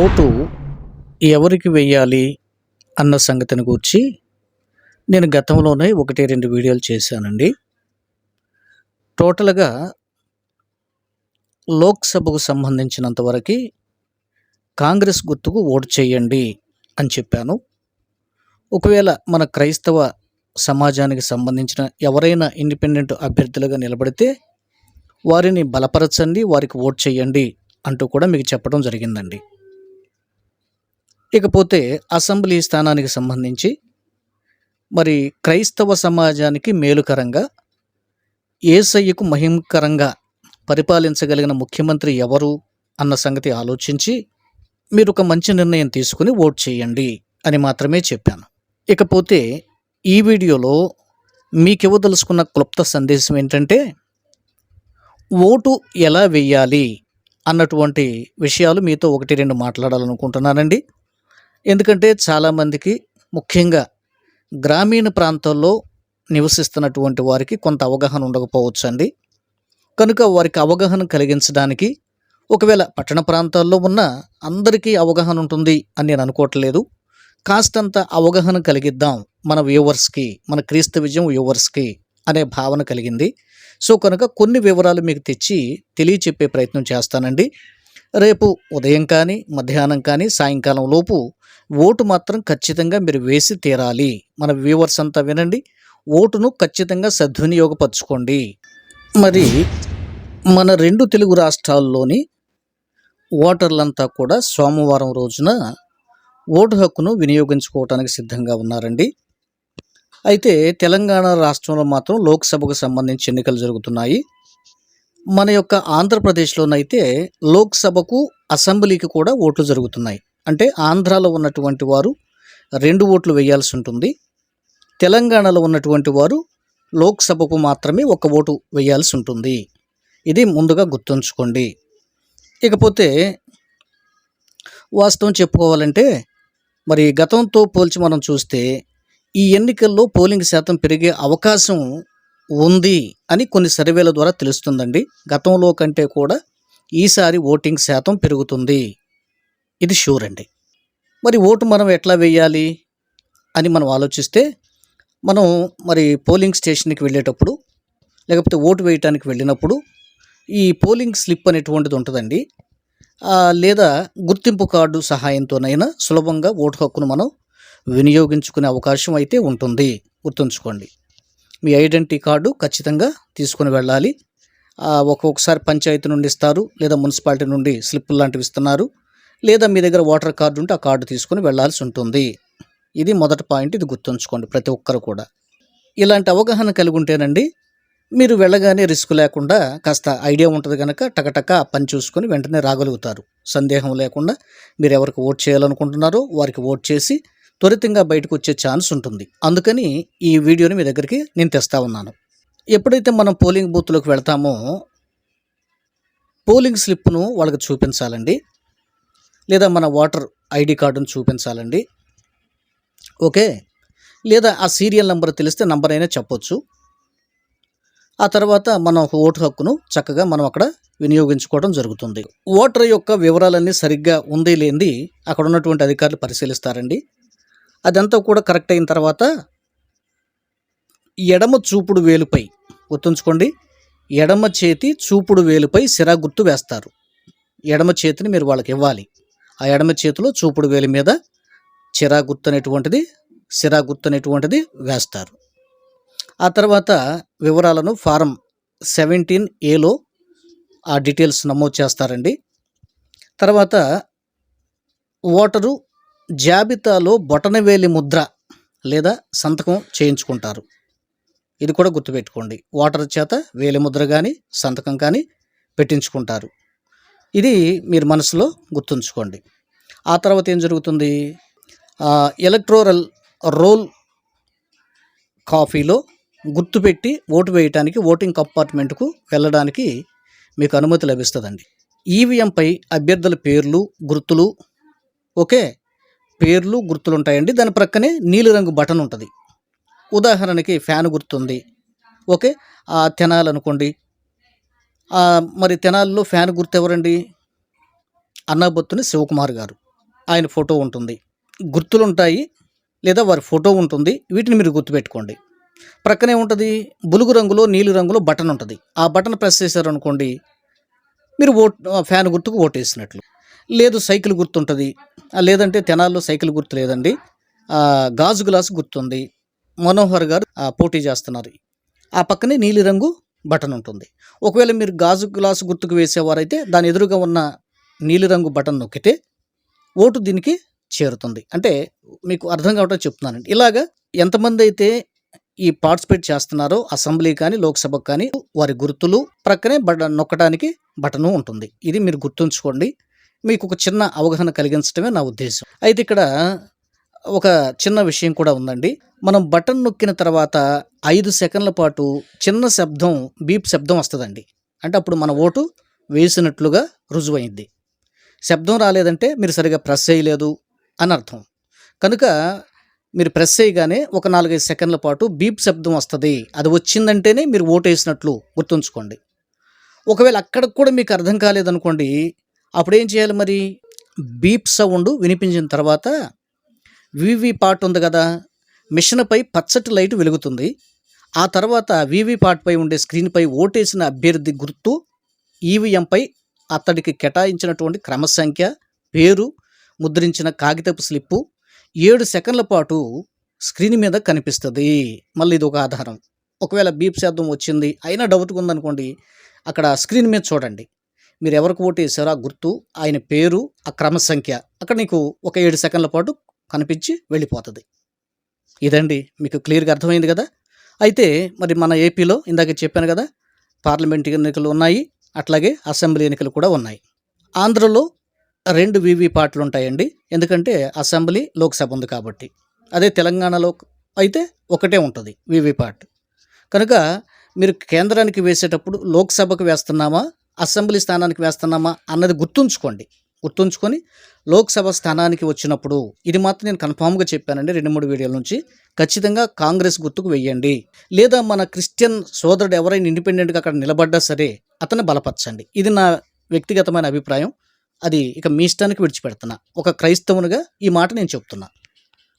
Vote ఎవరికి వెయ్యాలి అన్న సంగతిని గూర్చి నేను గతంలోనే ఒకటి రెండు వీడియోలు చేశానండి. టోటల్గా లోక్సభకు సంబంధించినంత వరకు కాంగ్రెస్ గుర్తుకు ఓటు చేయండి అని చెప్పాను. ఒకవేళ మన క్రైస్తవ సమాజానికి సంబంధించిన ఎవరైనా ఇండిపెండెంట్ అభ్యర్థులుగా నిలబడితే వారిని బలపరచండి వారికి ఓట్ చేయండి అంటూ కూడా మీకు చెప్పడం జరిగిందండి. ఇకపోతే అసెంబ్లీ స్థానానికి సంబంధించి మరి క్రైస్తవ సమాజానికి మేలుకరంగా ఏసయ్యకు మహిమకరంగా పరిపాలించగలిగిన ముఖ్యమంత్రి ఎవరు అన్న సంగతి ఆలోచించి మీరు ఒక మంచి నిర్ణయం తీసుకుని ఓట్ చేయండి అని మాత్రమే చెప్పాను. ఇకపోతే ఈ వీడియోలో మీకివ్వదలుచుకున్న క్లుప్త సందేశం ఏంటంటే ఓటు ఎలా వెయ్యాలి అన్నటువంటి విషయాలు మీతో ఒకటి రెండు మాట్లాడాలనుకుంటున్నానండి. ఎందుకంటే చాలామందికి ముఖ్యంగా గ్రామీణ ప్రాంతాల్లో నివసిస్తున్నటువంటి వారికి కొంత అవగాహన ఉండకపోవచ్చు అండి కనుక వారికి అవగాహన కలిగించడానికి ఒకవేళ పట్టణ ప్రాంతాల్లో ఉన్న అందరికీ అవగాహన ఉంటుంది అని నేను అనుకోవట్లేదు. కాస్తంత అవగాహన కలిగిద్దాం మన వ్యూవర్స్కి మన క్రీస్తు విజయం వ్యూవర్స్కి అనే భావన కలిగింది. సో కనుక కొన్ని వివరాలు మీకు తెచ్చి తెలియచెప్పే ప్రయత్నం చేస్తానండి. రేపు ఉదయం కానీ మధ్యాహ్నం కానీ సాయంకాలం లోపు ఓటు మాత్రం ఖచ్చితంగా మీరు వేసి తీరాలి. మన వ్యూవర్స్ అంతా వినండి. ఓటును ఖచ్చితంగా సద్వినియోగపరచుకోండి. మరి మన రెండు తెలుగు రాష్ట్రాల్లోని ఓటర్లంతా కూడా సోమవారం రోజున ఓటు హక్కును వినియోగించుకోవటానికి సిద్ధంగా ఉన్నారండి. అయితే తెలంగాణ రాష్ట్రంలో మాత్రం లోక్సభకు సంబంధించి ఎన్నికలు జరుగుతున్నాయి. మన యొక్క ఆంధ్రప్రదేశ్లోనైతే లోక్సభకు అసెంబ్లీకి కూడా ఓట్లు జరుగుతున్నాయి. అంటే ఆంధ్రాలో ఉన్నటువంటి వారు రెండు ఓట్లు వేయాల్సి ఉంటుంది. తెలంగాణలో ఉన్నటువంటి వారు లోక్సభకు మాత్రమే ఒక ఓటు వేయాల్సి ఉంటుంది. ఇది ముందుగా గుర్తుంచుకోండి. ఇకపోతే వాస్తవం చెప్పుకోవాలంటే మరి గతంతో పోల్చి మనం చూస్తే ఈ ఎన్నికల్లో పోలింగ్ శాతం పెరిగే అవకాశం ఉంది అని కొన్ని సర్వేల ద్వారా తెలుస్తుందండి. గతంలో కంటే కూడా ఈసారి ఓటింగ్ శాతం పెరుగుతుంది. ఇది షూర్ అండి. మరి ఓటు మనం ఎట్లా వేయాలి అని మనం ఆలోచిస్తే మనం మరి పోలింగ్ స్టేషన్కి వెళ్ళేటప్పుడు లేకపోతే ఓటు వేయటానికి వెళ్ళినప్పుడు ఈ పోలింగ్ స్లిప్ అనేటువంటిది ఉంటుందండి. లేదా గుర్తింపు కార్డు సహాయంతోనైనా సులభంగా ఓటు హక్కును మనం వినియోగించుకునే అవకాశం అయితే ఉంటుంది. గుర్తుంచుకోండి. మీ ఐడెంటిటీ కార్డు ఖచ్చితంగా తీసుకుని వెళ్ళాలి. ఒక్కొక్కసారి పంచాయతీ నుండి ఇస్తారు లేదా మున్సిపాలిటీ నుండి స్లిప్ లాంటివి ఇస్తున్నారు. లేదా మీ దగ్గర ఓటర్ కార్డు ఉంటే ఆ కార్డు తీసుకుని వెళ్ళాల్సి ఉంటుంది. ఇది మొదటి పాయింట్. ఇది గుర్తుంచుకోండి ప్రతి ఒక్కరు కూడా. ఇలాంటి అవగాహన కలిగి ఉంటేనండి మీరు వెళ్ళగానే రిస్క్ లేకుండా కాస్త ఐడియా ఉంటుంది కనుక టకటక పని చూసుకొని వెంటనే రాగలుగుతారు. సందేహం లేకుండా మీరు ఎవరికి ఓట్ చేయాలనుకుంటున్నారో వారికి ఓట్ చేసి త్వరితంగా బయటకు వచ్చే ఛాన్స్ ఉంటుంది. అందుకని ఈ వీడియోని మీ దగ్గరికి నేను తెస్తా ఉన్నాను. ఎప్పుడైతే మనం పోలింగ్ బూత్లోకి వెళ్తామో పోలింగ్ స్లిప్ను వాళ్ళకి చూపించాలండి. లేదా మన ఓటర్ ఐడి కార్డును చూపించాలండి. ఓకే? లేదా ఆ సీరియల్ నెంబర్ తెలిస్తే నంబర్ అయినా చెప్పొచ్చు. ఆ తర్వాత మనం ఒక ఓటు హక్కును చక్కగా మనం అక్కడ వినియోగించుకోవడం జరుగుతుంది. ఓటర్ యొక్క వివరాలన్నీ సరిగ్గా ఉంది లేనిది అక్కడ ఉన్నటువంటి అధికారులు పరిశీలిస్తారండి. అదంతా కూడా కరెక్ట్ అయిన తర్వాత ఎడమ చూపుడు వేలుపై గుర్తుంచుకోండి. ఎడమ చేతి చూపుడు వేలుపై సిరా గుర్తు వేస్తారు. ఎడమ చేతిని మీరు వాళ్ళకి ఇవ్వాలి. ఆ ఎడమ చేతిలో చూపుడు వేలి మీద చిరా గుర్తు అనేటువంటిది సిరా గుర్తు అనేటువంటిది వేస్తారు. ఆ తర్వాత వివరాలను ఫారం సెవెంటీన్ ఏలో ఆ డీటెయిల్స్ నమోదు చేస్తారండి. తర్వాత ఓటరు జాబితాలో బొటనవేలి ముద్ర లేదా సంతకం చేయించుకుంటారు. ఇది కూడా గుర్తుపెట్టుకోండి. ఓటర్ చేత వేలి ముద్ర కానీ సంతకం కానీ పెట్టించుకుంటారు. ఇది మీరు మనసులో గుర్తుంచుకోండి. ఆ తర్వాత ఏం జరుగుతుంది? ఎలక్ట్రోరల్ రోల్ కాఫీలో గుర్తుపెట్టి ఓటు వేయటానికి ఓటింగ్ కంపార్ట్మెంట్కు వెళ్ళడానికి మీకు అనుమతి లభిస్తుందండి. ఈవీఎంపై అభ్యర్థుల పేర్లు గుర్తులు ఓకే? పేర్లు గుర్తులు ఉంటాయండి. దాని ప్రక్కనే నీలిరంగు బటన్ ఉంటుంది. ఉదాహరణకి ఫ్యాన్ గుర్తుంది. ఓకే? ఆ మరి తెనాలిలో ఫ్యాన్ గుర్తు ఎవరండి అన్నాబొత్తుని శివకుమార్ గారు. ఆయన ఫోటో ఉంటుంది. గుర్తులు ఉంటాయి లేదా వారి ఫోటో ఉంటుంది. వీటిని మీరు గుర్తుపెట్టుకోండి. ప్రక్కనే ఉంటుంది బులుగు రంగులో నీలి రంగులో బటన్ ఉంటుంది. ఆ బటన్ ప్రెస్ చేశారనుకోండి మీరు ఓట్ ఫ్యాన్ గుర్తుకు ఓటేసినట్లు. లేదు సైకిల్ గుర్తుంటుంది. లేదంటే తెనాల్లో సైకిల్ గుర్తు లేదండి. గాజు గ్లాసు గుర్తుంది. మనోహర్ గారు పోటీ చేస్తున్నారు. ఆ పక్కనే నీలిరంగు బటన్ ఉంటుంది. ఒకవేళ మీరు గాజు గ్లాసు గుర్తుకు వేసేవారైతే దాని ఎదురుగా ఉన్న నీలిరంగు బటన్ నొక్కితే ఓటు దీనికి చేరుతుంది. అంటే మీకు అర్థం కావటం చెప్తున్నానండి. ఇలాగా ఎంతమంది అయితే ఈ పార్టిసిపేట్ చేస్తున్నారో అసెంబ్లీ కానీ లోక్సభకు కానీ వారి గుర్తులు ప్రక్కనే బట నొక్కడానికి బటను ఉంటుంది. ఇది మీరు గుర్తుంచుకోండి. మీకు ఒక చిన్న అవగాహన కలిగించడమే నా ఉద్దేశం. అయితే ఇక్కడ ఒక చిన్న విషయం కూడా ఉందండి. మనం బటన్ నొక్కిన తర్వాత ఐదు సెకండ్ల పాటు చిన్న శబ్దం బీప్ శబ్దం వస్తుందండి. అంటే అప్పుడు మన ఓటు వేసినట్లుగా రుజువైంది. శబ్దం రాలేదంటే మీరు సరిగా ప్రెస్ చేయలేదు అని అర్థం. కనుక మీరు ప్రెస్ చేయగానే ఒక నాలుగైదు సెకండ్ల పాటు బీప్ శబ్దం వస్తుంది. అది వచ్చిందంటేనే మీరు ఓటు వేసినట్లు గుర్తుంచుకోండి. ఒకవేళ అక్కడికి కూడా మీకు అర్థం కాలేదనుకోండి అప్పుడు ఏం చేయాలి మరి? బీప్ సౌండ్ వినిపించిన తర్వాత వివి పార్ట్ ఉంది కదా మిషన్పై పచ్చటి లైట్ వెలుగుతుంది. ఆ తర్వాత వివి ఉండే స్క్రీన్పై ఓటేసిన అభ్యర్థి గుర్తు ఈవీఎంపై అతడికి కేటాయించినటువంటి క్రమసంఖ్య పేరు ముద్రించిన కాగితపు స్లిప్పు ఏడు సెకండ్ల పాటు స్క్రీన్ మీద కనిపిస్తుంది. మళ్ళీ ఇది ఒక ఆధారం. ఒకవేళ బీప్ శబ్దం వచ్చింది అయినా డౌట్గా ఉందనుకోండి అక్కడ స్క్రీన్ మీద చూడండి. మీరు ఎవరికి ఓటు వేసారో ఆ గుర్తు ఆయన పేరు ఆ క్రమ సంఖ్య అక్కడ నీకు ఒక ఏడు సెకండ్ల పాటు కనిపించి వెళ్ళిపోతుంది. ఇదండి మీకు క్లియర్గా అర్థమైంది కదా? అయితే మరి మన ఏపీలో ఇందాక చెప్పాను కదా పార్లమెంట్ ఎన్నికలు ఉన్నాయి అట్లాగే అసెంబ్లీ ఎన్నికలు కూడా ఉన్నాయి. ఆంధ్రలో రెండు వివి పార్ట్లు ఉంటాయండి ఎందుకంటే అసెంబ్లీ లోక్సభ ఉంది కాబట్టి. అదే తెలంగాణలో అయితే ఒకటే ఉంటుంది వివి పార్ట్. కనుక మీరు కేంద్రానికి వేసేటప్పుడు లోక్సభకు వేస్తున్నామా అసెంబ్లీ స్థానానికి వేస్తున్నామా అన్నది గుర్తుంచుకోండి. గుర్తుంచుకొని లోక్సభ స్థానానికి వచ్చినప్పుడు ఇది మాత్రం నేను కన్ఫామ్గా చెప్పానండి రెండు మూడు వీడియోల నుంచి. ఖచ్చితంగా కాంగ్రెస్ గుర్తుకు వెయ్యండి. లేదా మన క్రిస్టియన్ సోదరుడు ఎవరైనా ఇండిపెండెంట్గా అక్కడ నిలబడ్డా సరే అతన్ని బలపరచండి. ఇది నా వ్యక్తిగతమైన అభిప్రాయం. అది ఇక మీ ఇష్టానికి విడిచిపెడుతున్నా. ఒక క్రైస్తవునిగా ఈ మాట నేను చెప్తున్నా.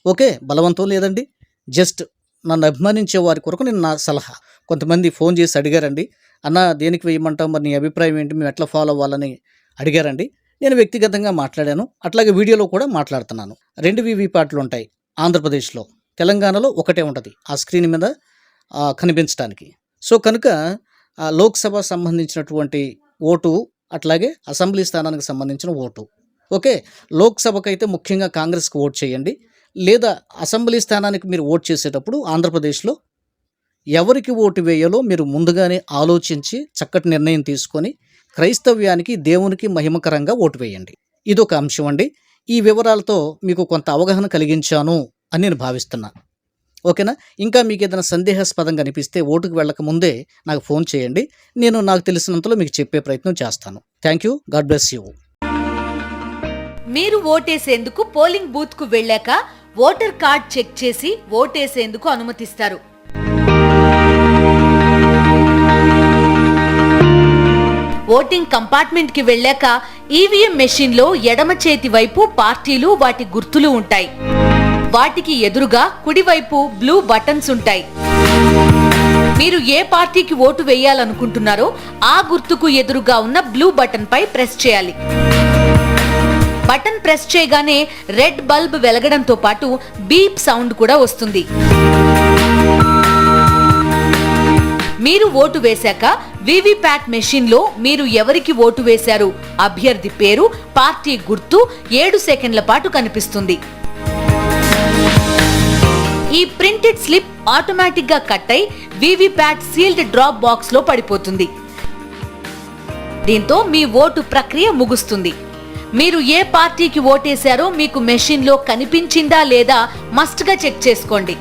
ఓకే బలవంతం లేదండి. జస్ట్ నన్ను అభిమానించే వారి కొరకు నేను నా సలహా. కొంతమంది ఫోన్ చేసి అడిగారండి. అన్న దేనికి వేయమంటావు? మరి నీ అభిప్రాయం ఏంటి? మేము ఎట్లా ఫాలో అవ్వాలని అడిగారండి. నేను వ్యక్తిగతంగా మాట్లాడాను. అట్లాగే వీడియోలో కూడా మాట్లాడుతున్నాను. రెండు వివి ఉంటాయి ఆంధ్రప్రదేశ్లో. తెలంగాణలో ఒకటే ఉంటుంది. ఆ స్క్రీన్ మీద కనిపించడానికి సో కనుక లోక్సభ సంబంధించినటువంటి ఓటు అట్లాగే అసెంబ్లీ స్థానానికి సంబంధించిన ఓటు. ఓకే? లోక్సభకు అయితే ముఖ్యంగా కాంగ్రెస్కి ఓట్ చేయండి. లేదా అసెంబ్లీ స్థానానికి మీరు ఓట్ చేసేటప్పుడు ఆంధ్రప్రదేశ్లో ఎవరికి ఓటు వేయాలో మీరు ముందుగానే ఆలోచించి చక్కటి నిర్ణయం తీసుకొని క్రైస్తవ్యానికి దేవునికి మహిమకరంగా ఓటు వేయండి. ఇదొక అంశం అండి. ఈ వివరాలతో మీకు కొంత అవగాహన కలిగించాను అని నేను భావిస్తున్నాను ఓకేనా? ఇంకా మీకు ఏదైనా సందేహాస్పదంగా అనిపిస్తే ఓటుకు వెళ్ళక ముందే నాకు ఫోన్ చేయండి. నేను నాకు తెలిసినంతలో మీకు చెప్పే ప్రయత్నం చేస్తాను. Thank you. God bless you. మీరు ఓటేసేందుకు పోలింగ్ బూత్కు వెళ్ళాక ఓటర్ కార్డ్ చెక్ చేసి ఓటేసేందుకు అనుమతిస్తారు. ఓటింగ్ కంపార్ట్మెంట్కి వెళ్ళాక ఈవీఎం మెషిన్లో ఎడమ చేతి వైపు పార్టీలు వాటి గుర్తులు ఉంటాయి. వాటికి ఎదురుగా కుడివైపు బ్లూ బటన్స్ ఉంటాయి. మీరు ఏ పార్టీకి ఓటు వేయాలనుకుంటున్నారో ఆ గుర్తుకు ఎదురుగా ఉన్న బ్లూ బటన్ పై ప్రెస్ చేయాలి. బటన్ ప్రెస్ చేయగానే రెడ్ బల్బ్ వెలగడంతో పాటు బీప్ సౌండ్ కూడా వస్తుంది. మీరు ఓటు వేశాక వివిప్యాట్ మెషిన్లో మీరు ఎవరికి ఓటు వేశారు? అభ్యర్థి పేరు పార్టీ గుర్తు ఏడు సెకండ్ల పాటు కనిపిస్తుంది. ఈ ప్రింటెడ్ స్లిప్ ఆటోమేటిక్గా కట్ అయి వివిప్యాట్ సీల్డ్ డ్రాప్ బాక్స్లో పడిపోతుంది. దీంతో మీ ఓటు ప్రక్రియ ముగుస్తుంది. మీరు ఏ పార్టీకి ఓటేశారో మీకు మెషిన్లో కనిపించిందా లేదా మస్ట్గా చెక్ చేసుకోండి.